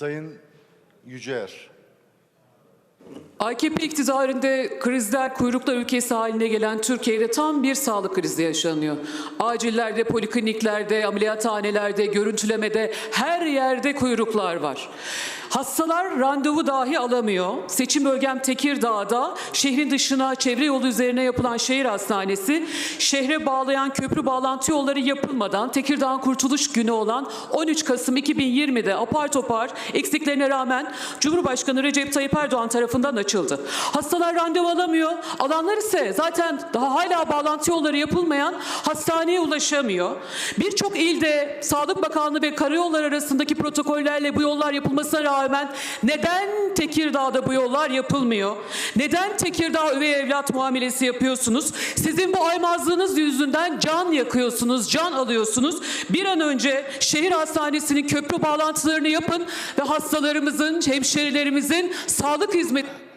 Sayın Yüceer. AKP iktidarında krizler kuyruklar ülkesi haline gelen Türkiye'de tam bir sağlık krizi yaşanıyor. Acillerde, polikliniklerde, ameliyathanelerde, görüntülemede her yerde kuyruklar var. Hastalar randevu dahi alamıyor. Seçim bölgem Tekirdağ'da şehrin dışına çevre yolu üzerine yapılan şehir hastanesi şehre bağlayan köprü bağlantı yolları yapılmadan Tekirdağ'ın kurtuluş günü olan 13 Kasım 2020'de apar topar eksiklerine rağmen Cumhurbaşkanı Recep Tayyip Erdoğan tarafından açıldı. Hastalar randevu alamıyor. Alanlar ise zaten daha hala bağlantı yolları yapılmayan hastaneye ulaşamıyor. Birçok ilde Sağlık Bakanlığı ve karayolları arasındaki protokollerle bu yollar yapılmasına rağmen neden Tekirdağ'da bu yollar yapılmıyor? Neden Tekirdağ üvey evlat muamelesi yapıyorsunuz? Sizin bu aymazlığınız yüzünden can yakıyorsunuz, can alıyorsunuz. Bir an önce şehir hastanesinin köprü bağlantılarını yapın ve hastalarımızın, hemşerilerimizin sağlık hizmeti